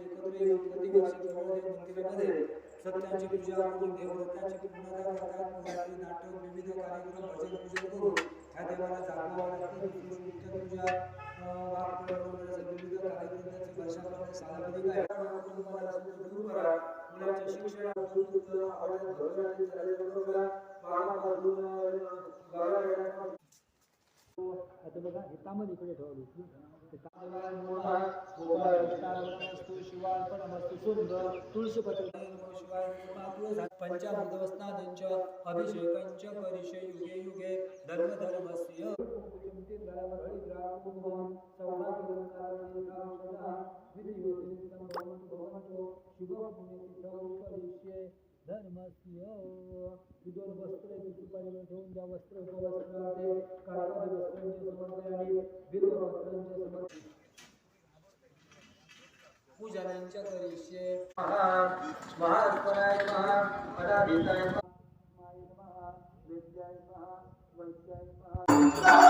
एकत्र येऊन प्रतिवर्षी जवळदेव मंदिरामध्ये सत्याची पूजा करून देवव्रताची पूर्णता करतात. नाटक विविध कार्यक्रम भजन पूजन करून ह्या देवाला पूजा विविध कार्यक्रमाचे वर्षाप्रमाणे सालावधी काय करा. शिक्षणात आवडत तुळशीपत्र नमो पंचामृतवस्नादंच अभिषेकंच युगे युगे धर्म धर्मस्य धर्मस्य विदोर वस्त्र सुपारीवर ठेवून द्या वस्त्र वस्त्रांचे समर्पयाने विदोर वस्त्रांचे समर्पण पूजनांच्या करिष्ये महात्मनाय महा अडाभिताय महा विद्याय महा वैद्याय महा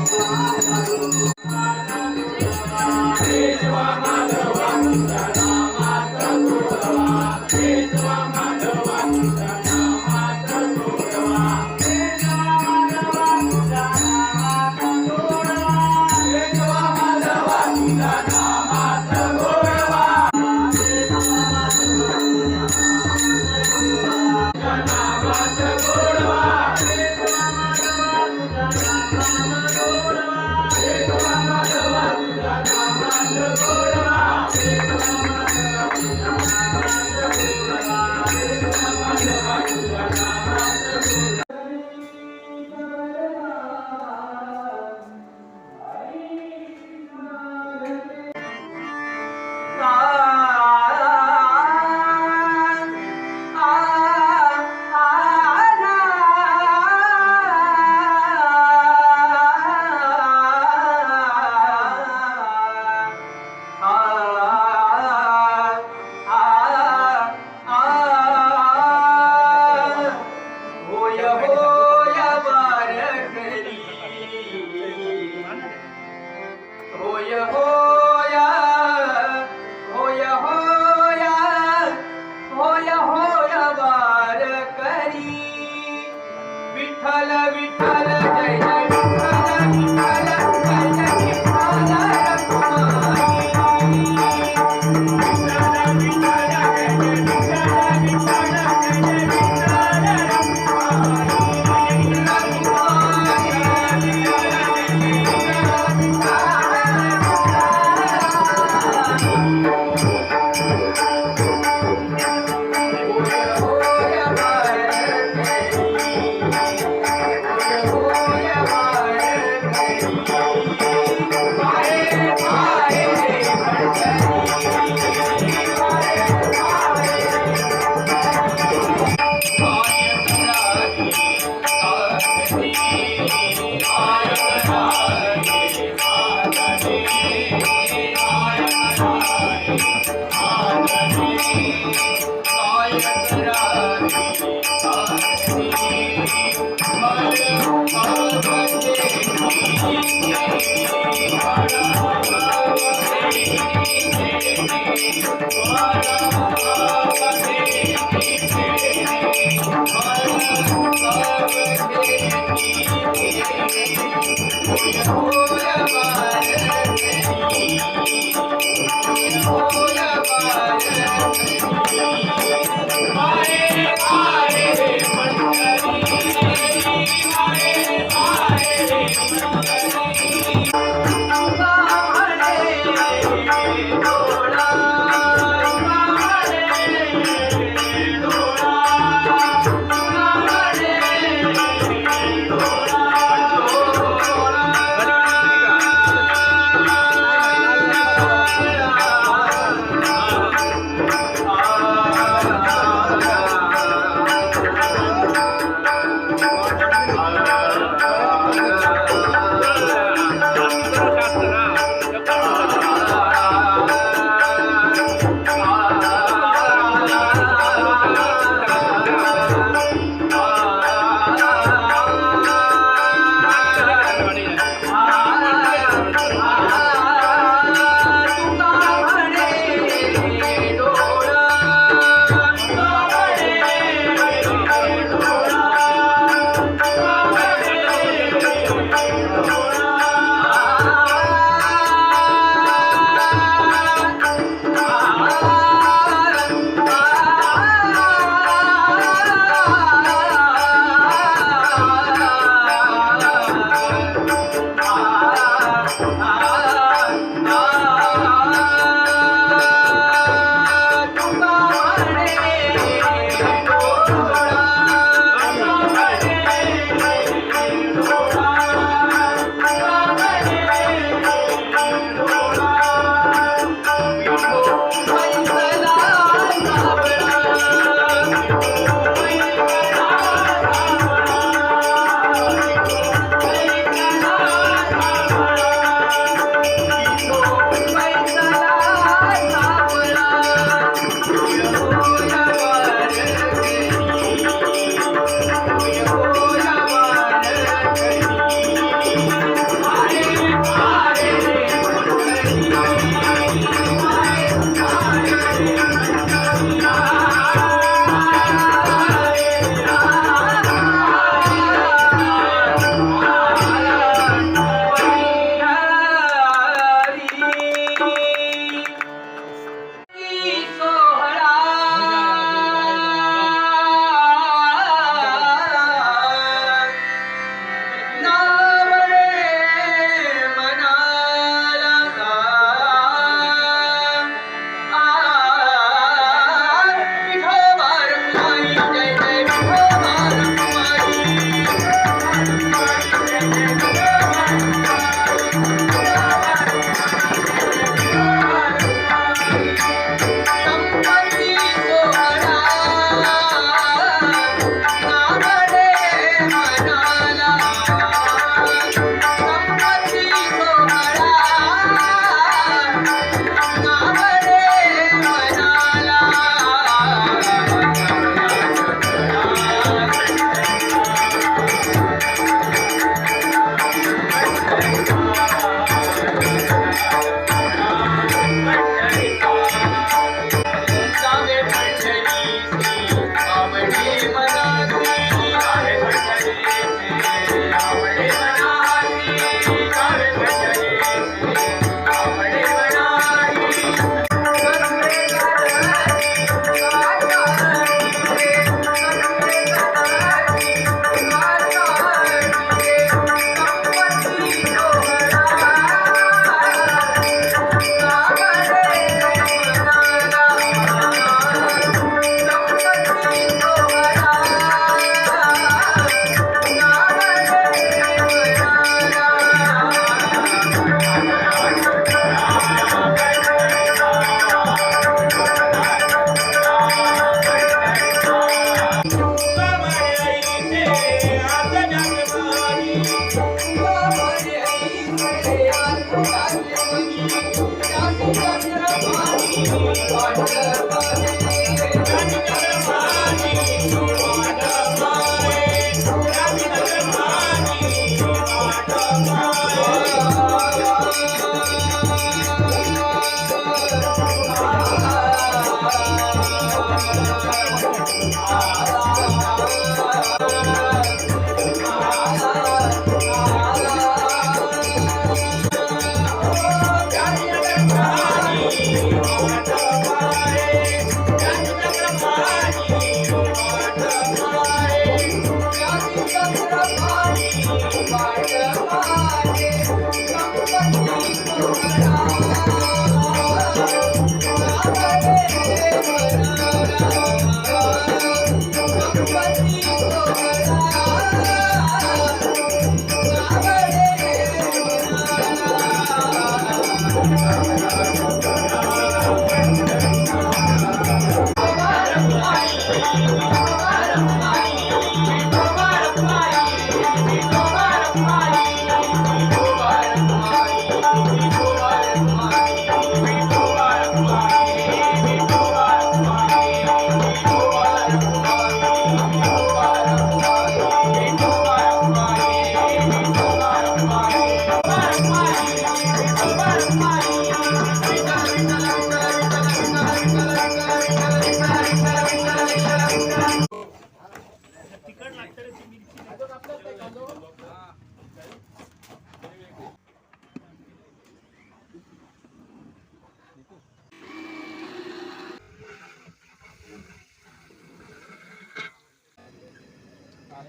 Oh,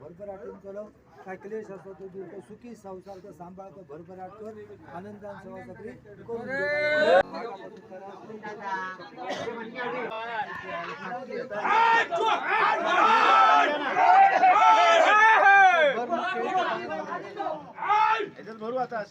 भरभराटून करो काय क्लेश असतो तो दूर तो सुखी संसारचा सांभाळ तो भरभराट कर आनंदान सभासत्री भरू आता